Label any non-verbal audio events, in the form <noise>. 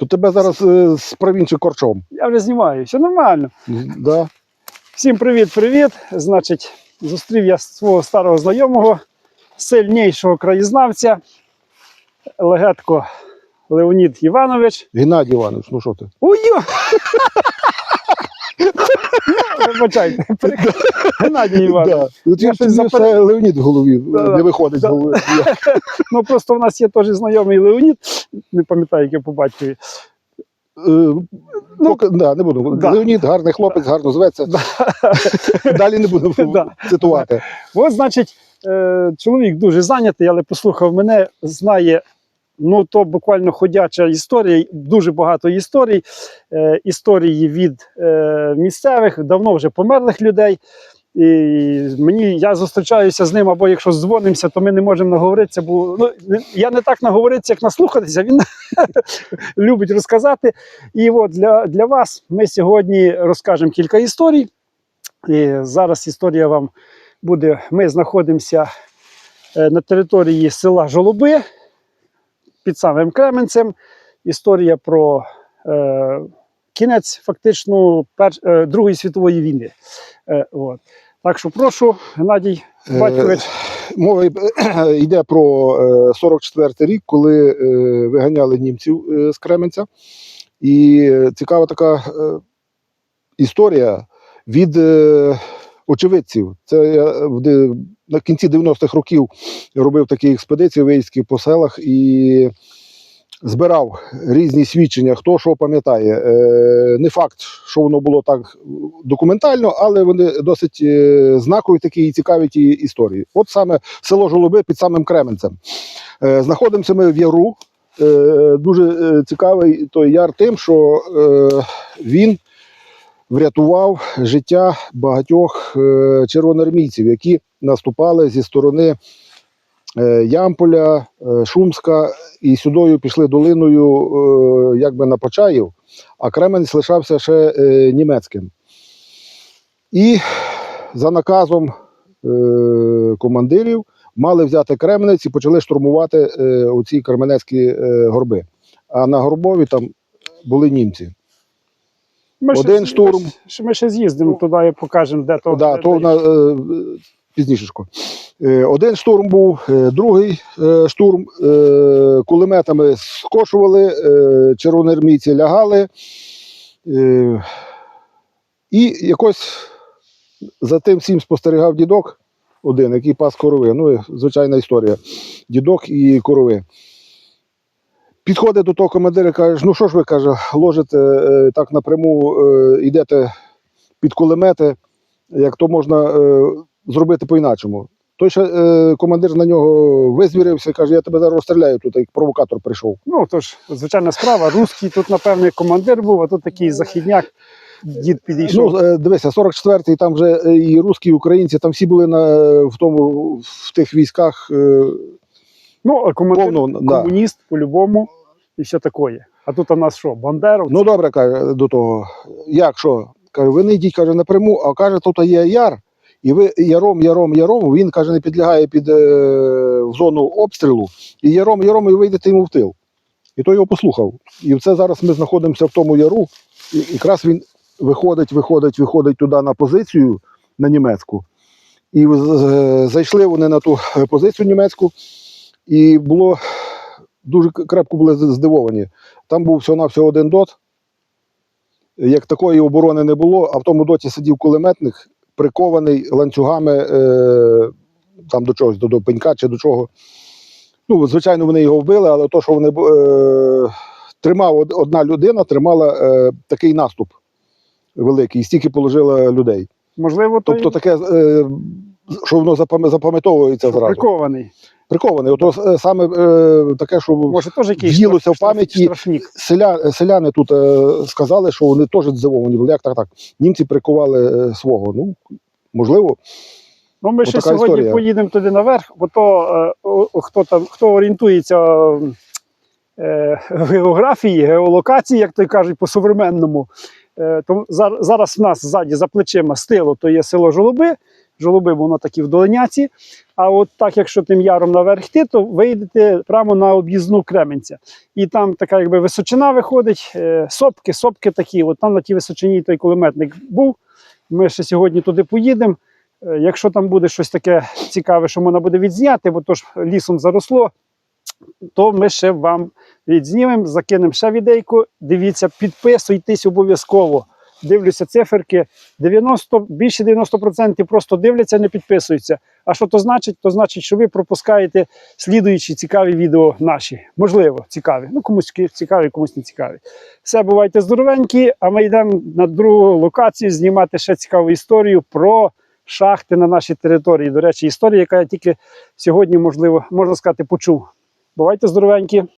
То тебе зараз е, з провінції корчом. Я вже знімаю, все нормально. Да? Всім привіт-привіт. Значить, зустрів я свого старого знайомого, сильнішого краєзнавця, легетко Леонід Іванович. Геннадій Іванович, ну що ти? Ой! Вибачайте, <laughs> Геннадій Іванович. Я я щось запер- Леонід в голові Да-да. не виходить з голови. <laughs> Ну просто в нас є теж знайомий Леонід, не пам'ятаю, яке по батькові. Е, Поки, да, не буду. Да. Леонід гарний хлопець, гарно зветься. <laughs> Далі не буду Да. цитувати. От, значить, е, чоловік дуже зайнятий, але послухав мене, знає. Ну, то буквально ходяча історія, дуже багато історій. Е, історії від е, місцевих, давно вже померлих людей. І мені я зустрічаюся з ним, або якщо дзвонимося, то ми не можемо наговоритися, бо ну, я не так наговоритися, як наслухатися. Він <laughs> любить розказати. І от для, для вас ми сьогодні розкажемо кілька історій. І зараз історія вам буде. Ми знаходимося е, на території села Жолоби під самим Кременцем. Історія про е, кінець фактично перш, е, Другої світової війни. Е, от. Так що прошу, Геннадій Е, Батькович. Мова е, <clears throat> йде про е, 44 рік, коли е, виганяли німців е, з Кременця. І е, цікава така е, історія від е, очевидців. Це я на кінці 90-х років робив такі експедиції виїздки по селах і збирав різні свідчення, хто що пам'ятає. Е, Не факт, що воно було так документально, але вони досить е, знакові такі і цікаві ті історії. От саме село Жолоби під самим Кременцем. Е, Знаходимося ми в Яру. Дуже цікавий той яр тим, що він врятував життя багатьох е, червоноармійців, які наступали зі сторони е, Ямполя, е, Шумська і сюдою пішли долиною якби на Почаїв, а Кременець лишався ще німецьким. І за наказом командирів мали взяти Кременець і почали штурмувати оці Кременецькі горби. А на Горбові там були німці. Ми ще- штурм. Ми, ще- ми ще з'їздимо туди і покажемо, де то. Да, де- то на, е, пізніше. Е, один штурм був, е, другий е, штурм. Е, кулеметами скошували, е, червоноармійці лягали. Е, і якось за тим всім спостерігав дідок один, який пас корови. Ну, звичайна історія. Дідок і корови. Підходить до того командира каже, ну що ж ви каже, ложите е, так напряму, е, йдете під кулемети, як то можна е, зробити по-іначому. Той ще е, командир на нього визвірився і каже, я тебе зараз розстріляю тут, як провокатор прийшов. Ну, то ж, звичайна справа. Руський тут, напевне, командир був, а тут такий західняк. Дід підійшов. Ну, дивися, 44-й, там вже і русські, і українці, там всі були на, в тому, в тих військах. Ну, повно, да. комуніст по-любому і все таке. А тут у нас що, Бандеров? Ну добре, каже до того. Як що? Каже, ви не йдіть каже, напряму, а каже, тут є яр, і ви яром, яром, яром. Він каже, не підлягає під е, в зону обстрілу, і яром, яром, і вийдете йому в тил. І той його послухав. І це зараз ми знаходимося в тому яру. І якраз він виходить, виходить, виходить туди на позицію на німецьку. І зайшли вони на ту позицію німецьку, і було дуже крепко були здивовані. Там був всього-навсього один дот. Як такої оборони не було, а в тому доті сидів кулеметник, прикований ланцюгами е, там до чогось, до, до пенька чи до чого. Ну, звичайно, вони його вбили, але то, що вони е, тримав одна людина, тримала е, такий наступ великий, і стільки положила людей. Можливо, той Тобто таке, е, що воно запам'ятовується зразу. прикований. Прикований. Ото е, саме е, таке, що Може, теж якийсь В'їлося в пам'яті. штрафник. селя, селяни тут е, сказали, що вони теж здивовані були. Як так, так? Німці прикували е, свого. Ну, можливо, Ну, ми ще Отака сьогодні історія. поїдемо туди наверх, бо то е, о- хто там хто орієнтується е, в географії, геолокації, як то кажуть, по-современному. Е, то зараз, зараз в нас ззаді за плечима з тилу, то є село Жолоби. Жолоби, воно такі в долиняці. А от так, якщо тим яром наверх йти, то вийдете прямо на об'їзну Кременця. І там така якби височина виходить, е, сопки, сопки такі. От там на тій височині той кулеметник був. Ми ще сьогодні туди поїдемо. Е, Якщо там буде щось таке цікаве, що можна буде відзняти, бо то ж лісом заросло, то ми ще вам відзнімемо, закинемо ще відейку. Дивіться, підписуйтесь обов'язково. Дивлюся циферки. 90, більше 90% просто дивляться, не підписуються. А що то значить? То значить, що ви пропускаєте слідуючі цікаві відео наші. Можливо, цікаві. Ну, комусь цікаві, комусь не цікаві. Все, бувайте здоровенькі, а ми йдемо на другу локацію знімати ще цікаву історію про шахти на нашій території. До речі, історія, яка я тільки сьогодні, можливо, можна сказати, почув. Бувайте здоровенькі.